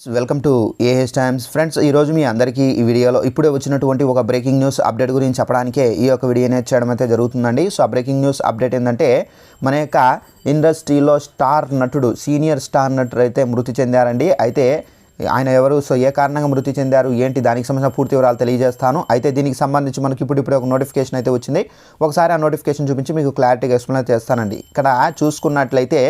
Welcome to AH Times friends ఈరోజు మీ అందరికీ ఈ వీడియోలో ఇప్పుడే వచ్చినటువంటి ఒక బ్రేకింగ్ న్యూస్ అప్డేట్ గురించి చెప్పడానికే ఈ యొక్క వీడియో అనేది చేయడం అయితే జరుగుతుందండి. సో ఆ బ్రేకింగ్ న్యూస్ అప్డేట్ ఏంటంటే మన యొక్క ఇండస్ట్రీలో స్టార్ నటుడు సీనియర్ స్టార్ నటుడు అయితే మృతి చెందారండి. అయితే ఆయన ఎవరు? సో ఏ కారణంగా మృతి చెందారు? ఏంటి? దానికి సంబంధించిన పూర్తి వివరాలు తెలియజేస్తాను. అయితే దీనికి సంబంధించి మనకి ఇప్పుడు ఇప్పుడు ఒక నోటిఫికేషన్ అయితే వచ్చింది. ఒకసారి ఆ నోటిఫికేషన్ చూపించి మీకు క్లారిటీగా ఎక్స్ప్లెయిన్ చేస్తానండి. ఇక్కడ చూసుకున్నట్లయితే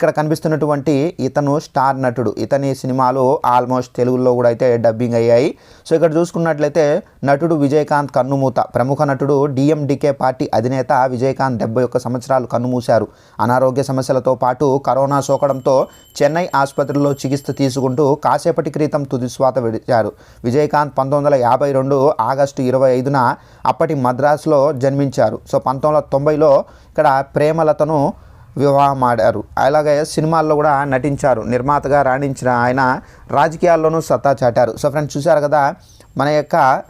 ఇక్కడ కనిపిస్తున్నటువంటి ఇతను స్టార్ నటుడు. ఇతని సినిమాలు ఆల్మోస్ట్ తెలుగులో కూడా అయితే డబ్బింగ్ అయ్యాయి. సో ఇక్కడ చూసుకున్నట్లయితే నటుడు విజయకాంత్ కన్నుమూత. ప్రముఖ నటుడు డిఎండికే పార్టీ అధినేత విజయకాంత్ డెబ్బై ఒక్క సంవత్సరాలు కన్నుమూశారు. అనారోగ్య సమస్యలతో పాటు కరోనా సోకడంతో చెన్నై ఆసుపత్రిలో చికిత్స తీసుకుంటూ కాసేపటి క్రితం తుదిశ్వాత విడిచారు. విజయకాంత్ పంతొమ్మిది వందల యాభై రెండు ఆగస్టు ఇరవై ఐదున అప్పటి మద్రాసులో జన్మించారు. సో పంతొమ్మిది వందల తొంభైలో ఇక్కడ ప్రేమలతను వివాహం ఆడారు అలాగే సినిమాల్లో కూడా నటించారు. నిర్మాతగా రాణించిన ఆయన రాజకీయాల్లోనూ సత్తా చాటారు. సో ఫ్రెండ్స్ చూశారు కదా? మన యొక్క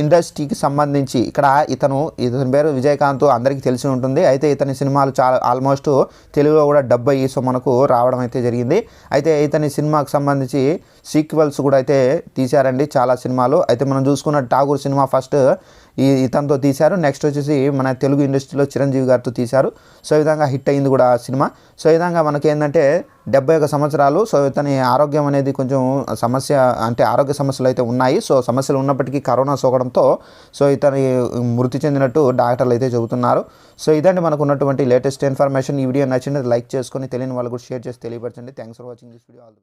ఇండస్ట్రీకి సంబంధించి ఇక్కడ ఇతను ఇతని పేరు విజయకాంత్ అందరికీ తెలిసి ఉంటుంది. అయితే ఇతని సినిమాలు చాలా ఆల్మోస్ట్ తెలుగులో కూడా డెబ్బై సో మనకు రావడం అయితే జరిగింది. అయితే ఇతని సినిమాకు సంబంధించి సీక్వెల్స్ కూడా అయితే తీశారండి చాలా సినిమాలు. అయితే మనం చూసుకున్న ఠాగూర్ సినిమా ఫస్ట్ ఈ ఇతనితో తీశారు. నెక్స్ట్ వచ్చేసి మన తెలుగు ఇండస్ట్రీలో చిరంజీవి గారితో తీశారు. సో ఈ విధంగా హిట్ అయింది కూడా సినిమా. సో ఈ విధంగా మనకి ఏంటంటే డెబ్బై ఒక సంవత్సరాలు. సో ఇతని ఆరోగ్యం అనేది కొంచెం సమస్య అంటే ఆరోగ్య సమస్యలు అయితే ఉన్నాయి. సో సమస్యలు ఉన్నప్పటికీ కరోనా సోకడంతో సో ఇతని మృతి చెందినట్టు డాక్టర్లు అయితే చెబుతున్నారు. సో ఇదండి మనకు ఉన్నటువంటి లేటెస్ట్ ఇన్ఫర్మేషన్. ఈ వీడియో నచ్చింది లైక్ చేసుకొని తెలియని వాళ్ళు కూడా షేర్ చేసి తెలియపరచండి. Thanks for watching this video. All